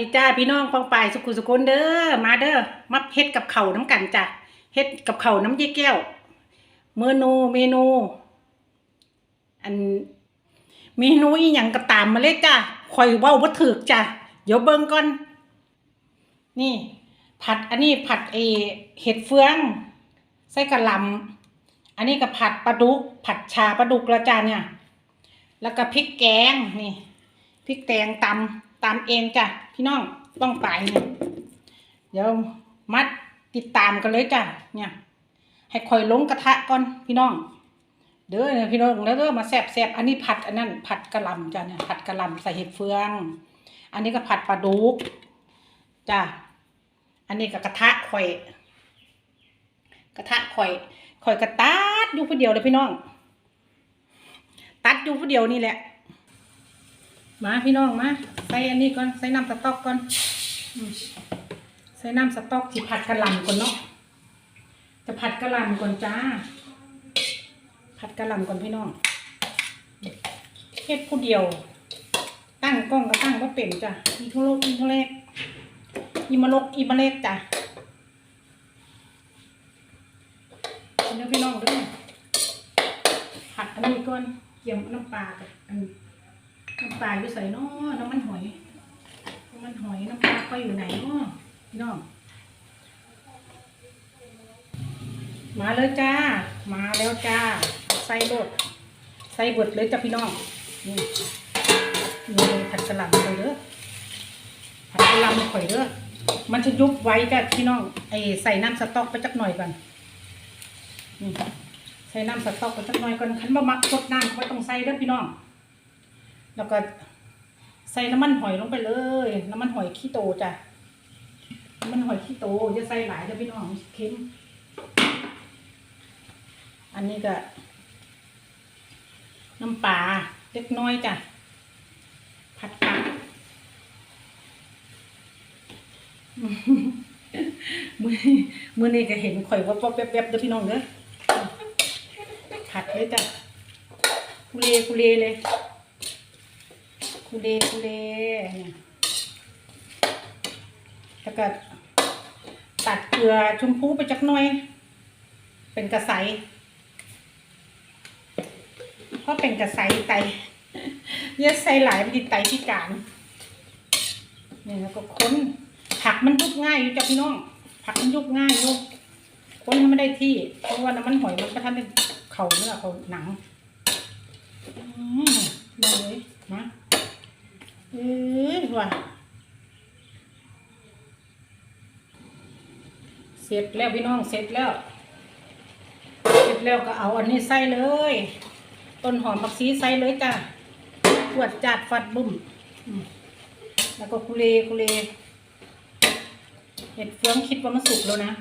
ดีจ้าพี่น้องปองปายสุขุสุคนเด้อมาเด้อมาเฮ็ดกับเขาน้ำกันจ้ะเฮ็ดกับเขาน้ำยี่แก้วเมนูเมนู อันเมนูอีหยังก็ตามมาเลยจ้ะคอยเว้าบ่ถูกจ้ะเดี๋ยวเบิ่งก่อน นี่ ผัดอันนี้ผัดเอเห็ดเฟืองใส่กระลำอันนี้ก็ผัดปลาดุก ผัดชาปลาดุกล้วจ้าเนี่ย แล้วก็พริกแกงนี่พริกแกงตำ ตำเองจ้ะพี่น้องต้องไปเนี่ยเดี๋ยวมัดติดตามกันเลยจ้ะเนี่ยให้คอยลงกระทะก่อนพี่น้อง เด้อพี่น้องแล้วเด้อมาแซบแซบอันนี้ผัดอันนั้นผัดกระลำจ้ะเนี่ยผัดกระลำใส่เห็ดเฟือง อันนี้ก็ผัดปลาดุกจ้ะอันนี้ก็กระทะข่อย กระทะข่อยข่อยกระตัดอยู่ผู้เดียวเลยพี่น้อง ตัดอยู่ผู้เดียวนี่แหละ มาพี่น้องมาใส่อันนี้ก่อนใส่น้ำสต๊อกก่อนใส่น้ำสต๊อกที่ผัดกะหล่ำก่อนเนาะจะผัดกะหล่ำก่อนจ้า ผัดกะหล่ำก่อนพี่น้องเฮ็ดผู้เดียว ตั้งกล้องก็ตั้งว่าเป็นจ้ะอีทุโลกอีทุเลกอีมะลกอีมะเล็กจ้ะเดี๋ยวพี่น้องด้วยผัดอันนี้ก่อนเกี่ยมน้ำปลากับอันน้ำปลาอยู่ใส่นาะน้ำมันหอย น้ำมันหอยน้ำปลาก็อยู่ไหนนาะพี่น้อง มาเลยจ้า มาแล้วจ้า ใส่รดใส่บดเลยจ้ะพี่น้อง นี่นี่ผัดกะหล่ำเลยเด้อผัดกะหล่ำข่อยเด้อ มันจะยุบไว้จ้ะพี่น้อง ไอ้ใส่น้ำสต๊อกไปจักหน่อยก่อนนี่ใส่น้ำสต๊อกไปจักหน่อยก่อนคันบ่มักสดน้ำก็ต้องใส่เด้อพี่น้อง แล้วก็ใส่น้ำมันหอยลงไปเลย น้ำมันหอยขี้โตจ้ะน้ำมันหอยขี้โตจะใส่หลายเด้อพี่น้องเค็มอันนี้ก็น้ำปลาเล็กน้อยจ้ะผัดผักมือเมื่อนี้ก็เห็นข่อยว่าป๊อบแวบๆเด้อพี่น้องเด้อผัดเลยจ้ะคุเลคุเลเลย คุเลคุเลเนี่ยแล้วก็ตัดเกลือชมพูไปจักหน่อย เป็นกระใสเพราะเป็นกระใสไตเยอะใส่หลายมันติดไตพิการเนี่ยแล้วก็ค้นผักมันยุบง่ายอยู่จ้ะพี่น้อง ผักมันยุบง่ายยู่ค้นให้ไม่ได้ที่ เพราะว่าน้ำมันหอยมันก็ทำให้เข่าเนื้อเขาหนัง อืมเลยนะ เอ้ยว่ะเสร็จแล้วพี่น้องเสร็จแล้ว เสร็จแล้วก็เอาอันนี้ใส่เลย ต้นหอมผักชีใส่เลยจ้ะขวดจัดฟัดบุ้มแล้วก็คุเลคุเลเห็ดเฟืองคิดว่ามันสุกแล้วนะ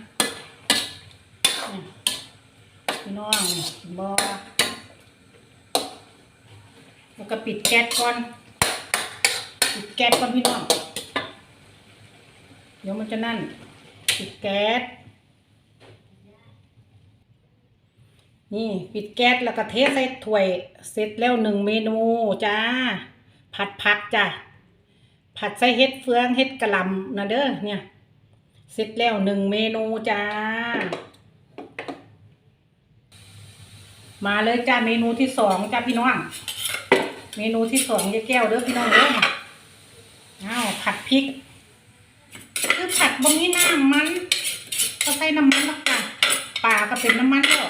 พี่น้องบอแล้วก็ปิดแก๊สก่อน ปิดแก๊สก่อนพี่น้อง เดี๋ยวมันจะนั่นปิดแก๊ส นี่ปิดแก๊สแล้วก็เทใส่ถ้วยเสร็จแล้วหนึ่งเมนูจ้า ผัดผักจ้ะผัดใส่เห็ดเฟืองเห็ดกระลำนะเด้อเนี่ยเสร็จแล้วหนึ่งเมนูจ้า มาเลยจ้าเมนูที่สองจ้าพี่น้อง เมนูที่สองยายแก้วเด้อพี่น้องเด้อ พริก คือผัดบางนี้น้ำมันก็ใส่น้ำมันแล้วค่ะปลาก็เป็นน้ำมันแล้ว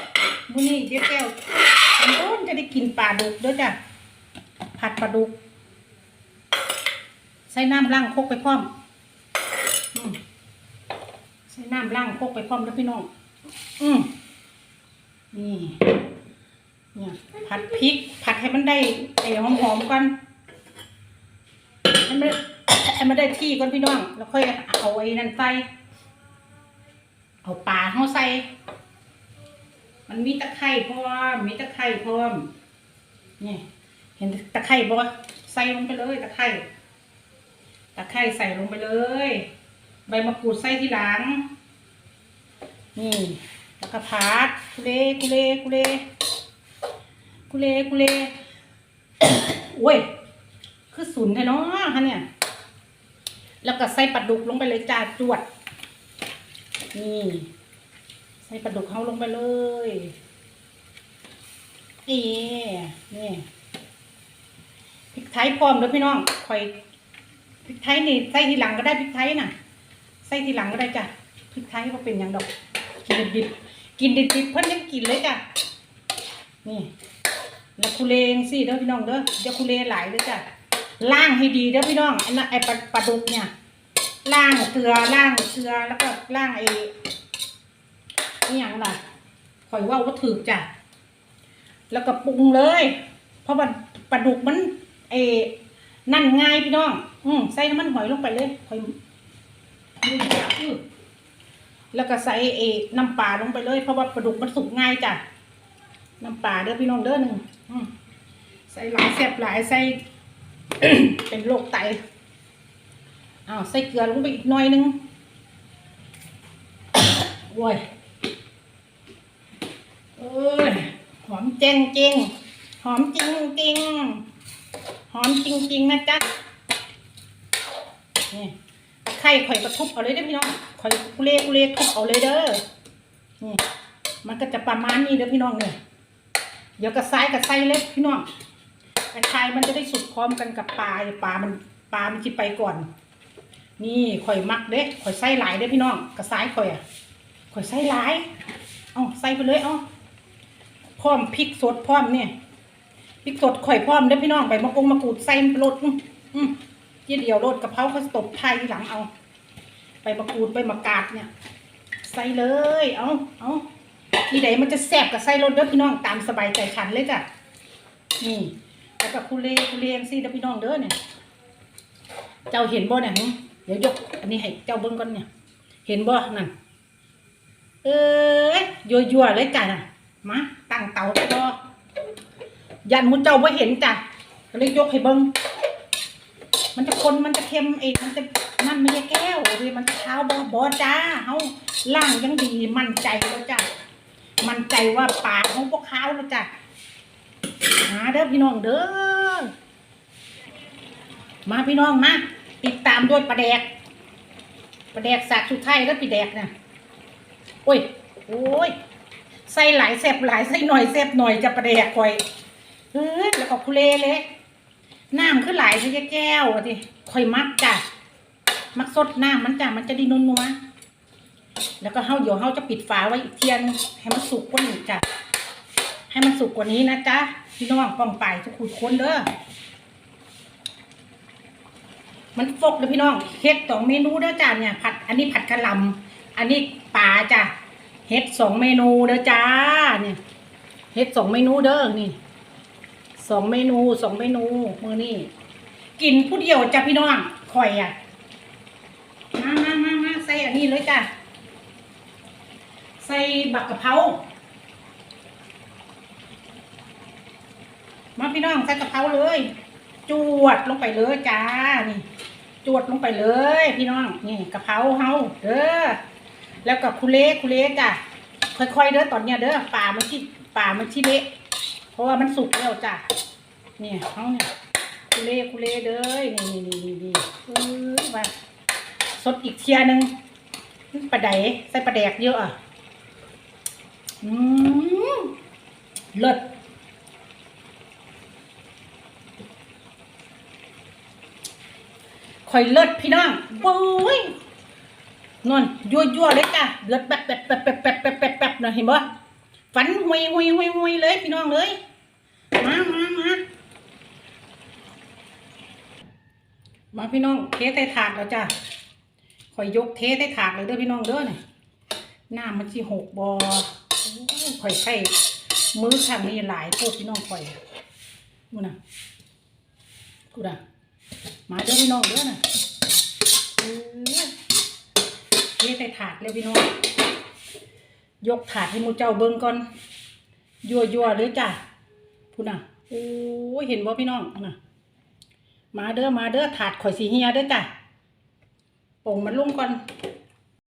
มื้อนี้ยายแก้วมันโอ้นจะได้กินปลาดุกด้อจ้ะผัดปลาดุก ใส่น้ำล้างโคกไปพร้อมใส่น้ำล้างโคกไปพร้อมแล้วพี่น้องอืมนี่เนี่ยผัดพริก ผัดให้มันได้ไอ้หอมๆก่อนให้มัน ให้มันได้ที่ก่อนพี่น้อง แล้วค่อยเอาไอ้นั่นใส่เอาปลาเข้าใส่ มันมีตะไคร่พร้อม มีตะไคร่พร้อม นี่ เห็นตะไคร่บ่ใส่ลงไปเลย ตะไคร่ตะไคร่ใส่ลงไปเลย ใบมะกรูดใส่ทีหลัง นี่ แล้วก็พัดกุเลกุเลกุเลกุเลกุเลโอ้ย คือศูนย์แท้เนาะฮะเนี่ย แล้วก็ใส่ปลาดุกลงไปเลยจ้าจวด นี่ใส่ปลาดุกเขาลงไปเลยนี่นี่พริกไทยพร้อมแล้วพี่น้องคอยพริกไทยนี่ใส่ทีหลังก็ได้พริกไทยน่ะ ใส่ทีหลังก็ได้จ้ะพริกไทยก็เป็นอย่างดอก กินดิบกินดิบเพิ่นยังกินเลยจ้ะนี่แล้วคุเลงสิเด้อพี่น้องเด้อเดี๋ยวคุเลหลายเด้อจ้ะ ล้างให้ดีเด้อพี่น้องไอ้ไอ้ปลาปลาดุกเนี่ยล้างเกลือล้างเกลือแล้วก็ล้างไอ้นี่อย่างล่ะข่อยว่าว่าถือจ้ะแล้วก็ปรุงเลย เพราะว่าปลาดุกมันไอ้นั่นง่ายพี่น้อง อืมใส่น้ำมันหอยลงไปเลยข่อยแล้วก็ใส่ไอ้น้ำปลาลงไปเลย เพราะว่าปลาดุกมันสุกง่ายจ้ะน้ำปลาเด้อพี่น้องเด้อหนึ่งใส่หลายแซ่บหลายใส่ เป็นโรคไตอ้าวใส่เกลือลงไปอีกหน่อยนึงโว้ยเอ้ยหอมเจงจริงหอมจริงจริงหอมจริงจริงนะจ๊ะนี่ไข่ข่อยกระทุบเอาเลยเด้อพี่น้องข่อยกุเลกุเลทุบเอาเลยเด้อนี่มันก็จะประมาณนี้เด้อพี่น้องเนี่ยเดี๋ยวกระซ้ายกระไส้เล็กพี่น้อง กระชายมันจะได้สุกพร้อมกันกับปลาปลามันปลามันจะไปก่อน นี่ข่อยมักเด้ข่อยไส้หลายเด้พี่น้องกระซ้ายข่อยอะข่อยไส้หลายเอาใส่ไปเลยเอาพร้อมพริกสดพร้อมเนี่ยพริกสดข่อยพร้อมเด้พี่น้องใบมะกงมะกรูดใส่รสอืมอืมยี่เดียวรสกะเพราเขาตบไทยทีหลังเอาใบมะกรูดใบมะกาดเนี่ย ใส่เลย เอาเอาที่ไหนมันจะแซ่บกับไส้รสเด้อพี่น้องตามสบายใจฉันเลยจ้ะนี่ แล้วก็คุเลคุเลงซี่เด้อพี่น้องเด้อเนี่ย เจ้าเห็นบ่เนี่ยเดี๋ยวยก อันนี้ให้เจ้าเบิ่งก่อนเนี่ย เห็นบ่นั่น เอ้ยยัวๆเลยจ้ะน่ะ มาตั้งเตาพอยันมุนเจ้าบ่เห็นจ้ะก็เลยยกให้เบิ่งมันจะคนมันจะเค็มเองมันจะนั่นไม่ใช่แก้วเลยมันจะเท้าบอบอจ้าเฮาล่างยังดีมั่นใจแล้วจ้ะมั่นใจว่าปลาของพวกเขาแล้วจ้ะ หาเด้อพี่น้องเด้อ มาพี่น้องมาติดตามด้วยปลาแดกปลาแดกสากสุดท้ายแล้วพี่แดกน่ะโอ้ยโอ้ยใส่หลายแซบหลายใส่หน่อยแซบหน่อยจะปลาแดกคอยเฮ้ยแล้วก็คุเลเลยน้ำคือไหลายใช่แก้วอะทีค่อยมักจ้ะมักสดน้ำมันจ้ะมันจะไดีนัวแล้วก็เฮาเดี๋ยวเฮาจะปิดฝาไว้อีกเทียนให้มันสุกกว่านี้จ้ะให้มันสุกกว่านี้นะจ๊ะ พี่น้องป้องไปทุกขุดคนเด้อมันฟกเลยพี่น้องเฮ็ดสองเมนูเด้อจ้ะเนี่ยผัด อันนี้ผัดกะหล่ำอันนี้ปลาจ้ะเฮ็ดสองเมนูเด้อจ้าเนี่ยเฮ็ดสองเมนูเด้อนี่สองเมนูสองเมนูมือนี่กินผู้เดียวจ้ะพี่น้องข่อยอะมามามามาใส่อันนี้เลยจ้ะใส่บักกะเพรา มาพี่น้องใส่กะเพราเลย จวดลงไปเลยจ้านี่ จวดลงไปเลย พี่น้องนี่กะเพราเฮาเด้อแล้วก็คุเล่คุเล่จ้ะค่อยๆเด้อตอนเนี้ยเด้อป่ามันที่ป่ามันที่เละเพราะว่ามันสุกแล้วจ้ะเนี่ยเขาเนี่ยคุเล่คุเล่เด้ยนี่นี่นี่นี่เออว่าสดอีกเทียนึงปลาไดใส่ปลาแดกเยอะอะอืมเลิศ ข่อยเลิศพี่น้องโอ้ยนอนยั่วยั่วๆเลยจ้ะเลือดแบบแบบแบบแบบแบบแบบแบบแบบนะเห็นบ่ฝันหุยหุยหุยหุยเลยพี่น้องเลยมามามามาพี่น้องเทใส่ถาดแล้วจ้ะคอยยกเทใส่ถาดเลยเด้อพี่น้องเด้อเนี่ยน้ำมันสิหกบอคอยใส่มือข้างนี้หลายพวกพี่น้องคอยกูนะกูนะ มาเด้อพี่น้องเด้อน่ะเออเทใส่ถาดเลยพี่น้อง ยกถาดให้มูเจ้าเบิ้งก่อน ยั่วยั่วเลยจ้ะพูน่ะ โอ้เห็นบ่พี่น้องน่ะ มาเด้อมาเด้อถาดข่อยสีเฮียเด้อจ้ะโป่งมันลุ่มก่อน